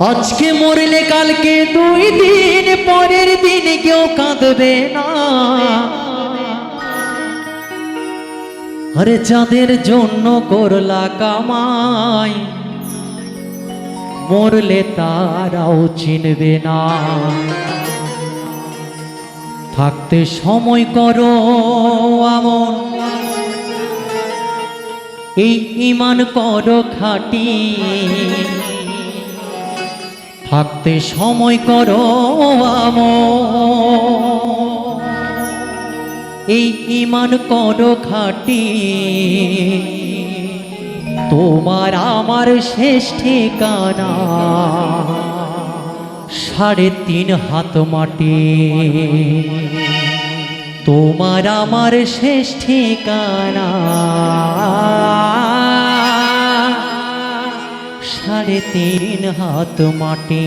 আজকে মরলে কালকে দুই দিন, পরের দিন কেউ কাঁদবে না। আরে চাঁদের জন্য করলা কামাই, মরলে তারাও চিনবে না। থাকতে সময় করো আমন। এই ইমান করো খাটি। থাকতে সময় করো এই ইমান করো খাটি। তোমার আমার শেষ ঠিকানা। সাড়ে তিন হাত মাটি। তোমার আমার শেষ ঠিকানা। তিন হাত মাটি।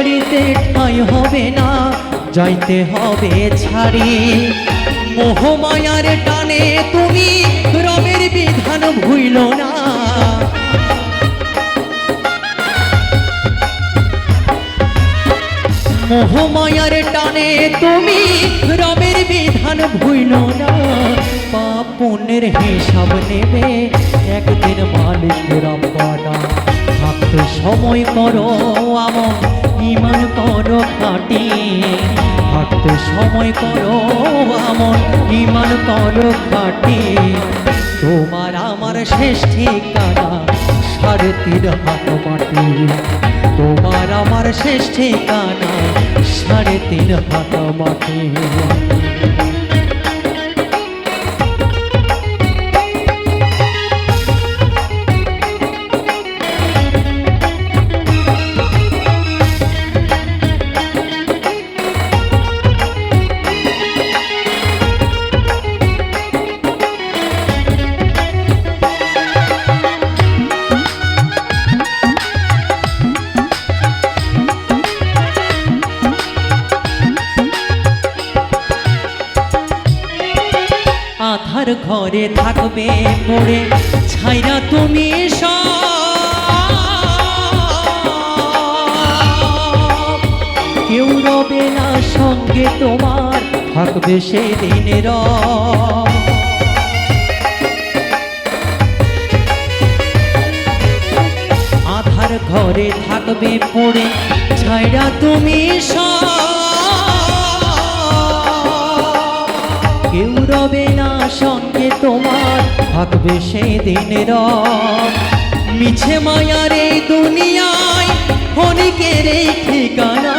বাড়িতে ঠাই হবে না, যাইতে হবে ছাড়ি। মোহমায়ার টানে তুমি রবের বিধান ভুইল না। মোহমায়ার টানে তুমি রবের বিধান ভুইল না। পাপ পুণ্যের হিসাব নেবে একদিন মালিক রব্বানা। সময় করো আমন ইমান করো, খাটি। থাকতে সময় করো আমার ইমান করো, খাটি। তোমার আমার শেষ ঠিকানা সাড়ে তিন হাত মাটি তোমার আমার শেষ ঠিকানা সাড়ে তিন হাত মাটি ঘরে থাকবে পড়ে ছাইরা তুমি কেউ রবে না সঙ্গে তোমার, থাকবে সেদিন র ঘরে থাকবে পড়ে ছাইরা তুমি সব। রবে না সঙ্গে তোমার, থাকবে সেই দিনের মিছে মায়ার এই দুনিয়ায় ক্ষণিকের এই ঠিকানা।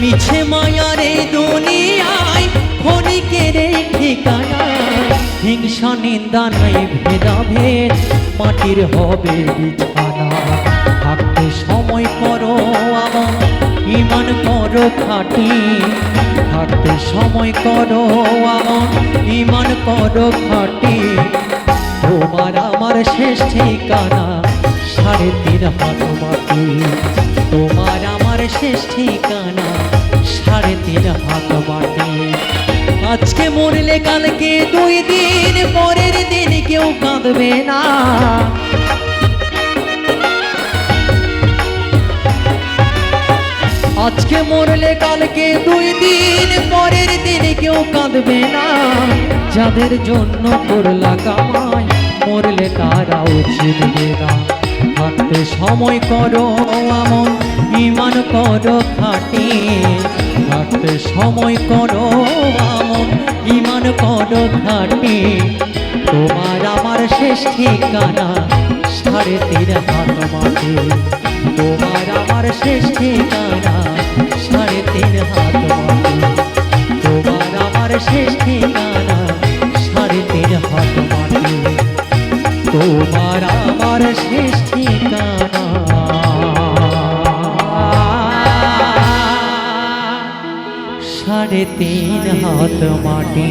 মিছে মায়ার এই দুনিয়ায় ক্ষণিকের এই ঠিকানা। হিংসা, নিন্দা নাই, ভেদাভেদ, মাটির হবে বিছানা। থাকতে সময় করো ইমান করো খাটি। থাকতে সময় করো আমার ইমান করো খাটি। তোমার আমার শেষ ঠিকানা, সাড়ে তিন হাত মাটি তোমার আমার শেষ ঠিকানা, সাড়ে তিন হাত মাটি আজকে মরলে কালকে দুই দিন, পরের দিন কেউ কাঁদবে না। আজকে মরলে কালকে দুই দিন, পরের দিন কেউ কাঁদবে না। যাদের জন্য করলা কামাই, মরলে তারাও চিনবে না। থাকতে সময় করো, আমন ইমান করো খাটি। থাকতে সময় করো, আমন ইমান করো খাটি। তোমার আমার শেষ ঠিকানা সাড়ে তিন হাত মাটি তোমার আমার শেষ ঠিকানা সাড়ে তিন হাত মাটি তোমার আমার শেষ ঠিকানা সাড়ে তিন হাত মাটি তোমার আমার শেষ ঠিকানা সাড়ে তিন হাত মাটি